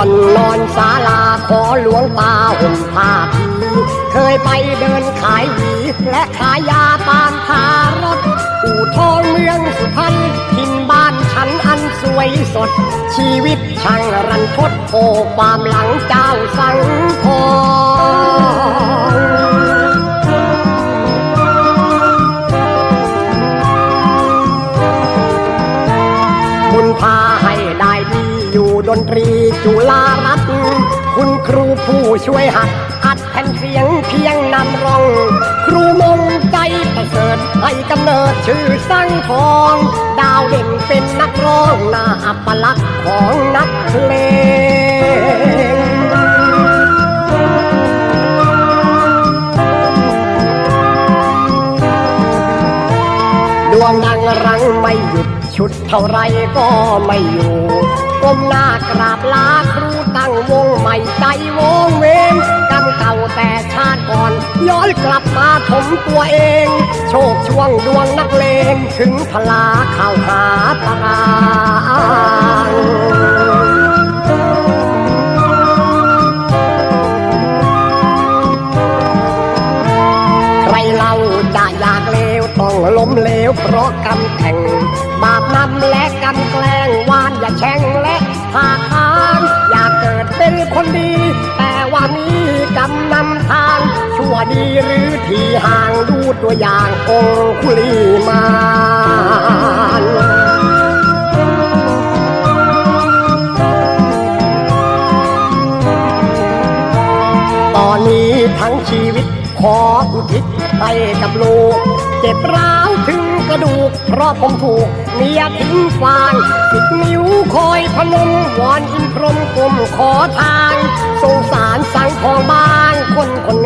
บ่อนนอนศาลาขอหลวงตาห่มผ้าผีเคยไปเดินขายหวีและขายยาตามทารถอู่ทองเมืองสุพรรณถิ่นบ้านฉันอันสวยสด ชีวิตช่างรันทดโอความหลังเจ้าสังทองบุญพา ดนตรีจุฬารัตน์คุณครูผู้ช่วยหัดอัดแผ่นเสียงเพียงนำร้อง ครูมงใจประเสริฐให้กำเนิดชื่อสร้างทอง ดาวเด่นเป็นนักร้องหน้าอัปลักษณ์ของนักเพลง องดังรังไม่หยุดชุดเท่าไรก็ไม่อยู่ก้มหน้ากราบลาครูตั้งวงใหม่ใจวงเวงกำเก่าแต่ชาติก่อน ย้อนกลับมาถมตัวเอง โชคช่วงดวงนักเลงถึงพลาเข้าหาตา ล้มเหลวเพราะกำแข่ง บาปนำและกำแกล้งวานอย่าแช่งและหาทานอยากเกิดเป็นคนดี แต่ว่ามีกำนำทาง ชั่วดีหรือที่ห่างดูตัวอย่างองคุลีมานตอนนี้ทั้งชีวิตขออุทิศให้กับลูกเจ็บร้า เพราะผมถูกเมียทิ้งฟางสิบนิ้วคอยพนมวอนอินพรหมกลมขอทางสงสารสังของบ้านคนคน